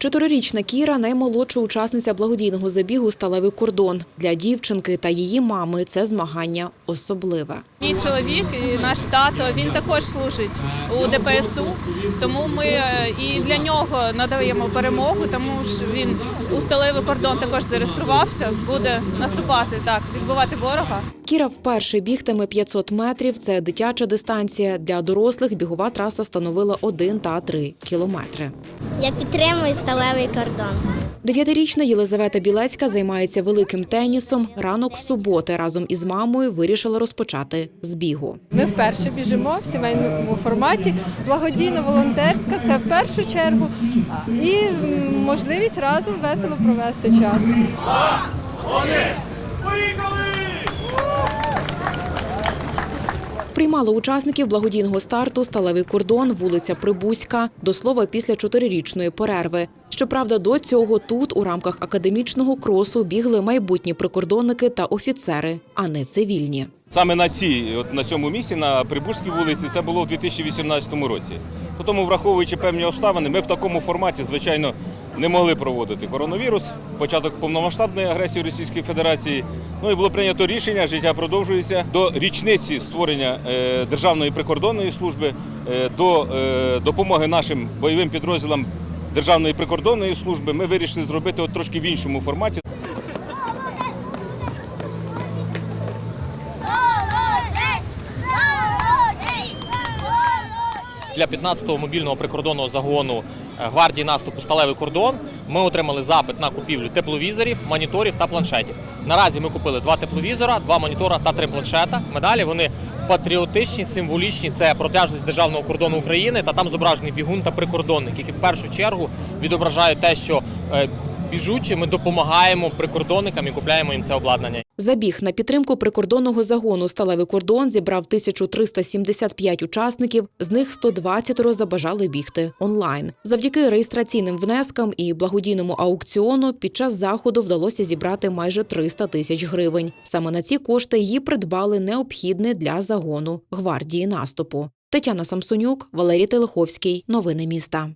Чотирирічна Кіра наймолодша учасниця благодійного забігу Сталевий кордон. Для дівчинки та її мами це змагання особливе. Мій чоловік і наш тато він також служить у ДПСУ, тому ми е, і для нього надаємо перемогу, тому що він у сталевий кордон також зареєструвався. Буде наступати так, відбивати ворога. Кіра вперше бігтиме 500 метрів. Це дитяча дистанція. Для дорослих бігова траса становила 1 та 3 кілометри. Я підтримую сталевий кордон. Дев'ятирічна Єлизавета Білецька займається великим тенісом. Ранок суботи разом із мамою вирішила розпочати з бігу. Ми вперше біжимо в сімейному форматі. Благодійно-волонтерська це в першу чергу і можливість разом весело провести час. Приймала учасників благодійного старту Сталевий кордон, вулиця Прибузька. До слова, після чотирирічної перерви. Щоправда, до цього тут у рамках академічного кросу бігли майбутні прикордонники та офіцери, а не цивільні. Саме на цій, от на цьому місці, на Прибузькій вулиці, це було у 2018 році. Тому, враховуючи певні обставини, ми в такому форматі, звичайно, не могли проводити коронавірус, початок повномасштабної агресії Російської Федерації. Ну і було прийнято рішення, життя продовжується до річниці створення е, Державної прикордонної служби, е, до е, допомоги нашим бойовим підрозділам Державної прикордонної служби. Ми вирішили зробити от трошки в іншому форматі. Для 15-го мобільного прикордонного загону е, гвардії наступу Сталевий кордон ми отримали запит на купівлю тепловізорів, моніторів та планшетів. Наразі ми купили два тепловізора, два монітора та три планшета. Медалі вони патріотичні, символічні. Це протяжність державного кордону України та там зображений бігун та прикордонник, які в першу чергу відображають те, що е, біжучи, ми допомагаємо прикордонникам і купляємо їм це обладнання. Забіг на підтримку прикордонного загону Сталевий кордон зібрав 1375 учасників. З них 120 забажали бігти онлайн. Завдяки реєстраційним внескам і благодійному аукціону під час заходу вдалося зібрати майже 300 тисяч гривень. Саме на ці кошти її придбали необхідне для загону гвардії наступу. Тетяна Самсонюк, Валерій Телеховський. Новини міста.